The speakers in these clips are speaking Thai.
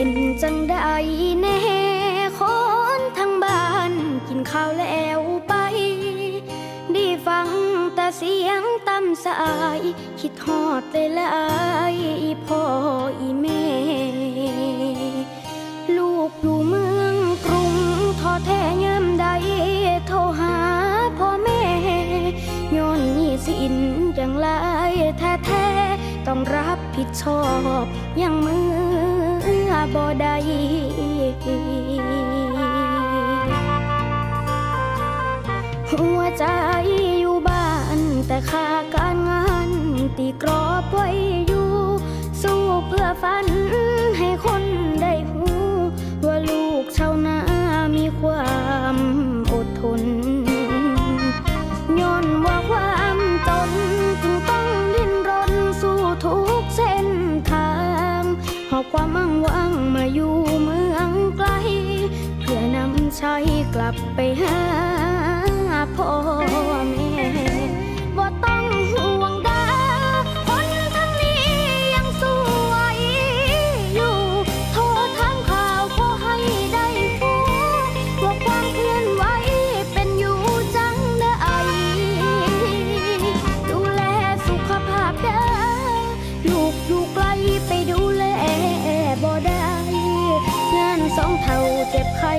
เป็นจังใดแน่คนทั้งบ้านกินข้าวแล้วไปได้ฟังแต่เสียงตำสาย คิดฮอดเลยลายๆอีพ่ออีแม่ ลูกอยู่เมืองกรุงทอแท้ยามใดโทรหาพ่อแม่ ย้อนหนี้สินอย่างไรแท้ ต้องรับผิดชอบอย่างมือบ่ได้หัวใจอยู่บ้านแต่ค่าการงานตีกรอบไว้อยู่ สู้เพื่อฝัน ใช้กลับไปหาพ่อแม่บ่ต้องห่วงดาคนทั้งนี้ยังสวยอยู่ โทรทางข่าวขอให้ได้ฟูว่าความเคลื่อนไหวเป็นอยู่จังได้ดูแลสุขภาพเด้อลูกอยู่ไกลไปดูแลบ่ได้งานสองเท่าเจ็บไข้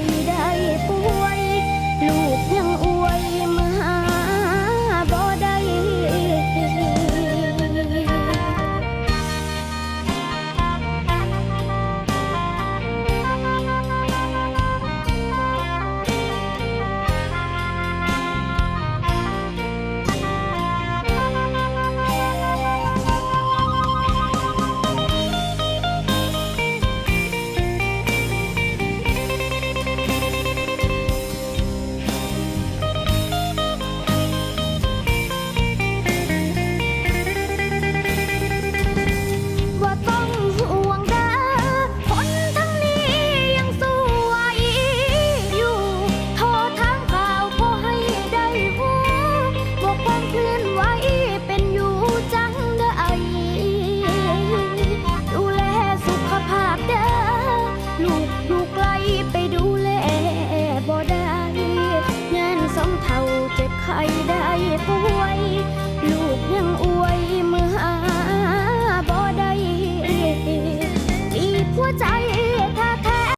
บ่ได้งานสองเท่าเจ็บไข้ได้ป่วย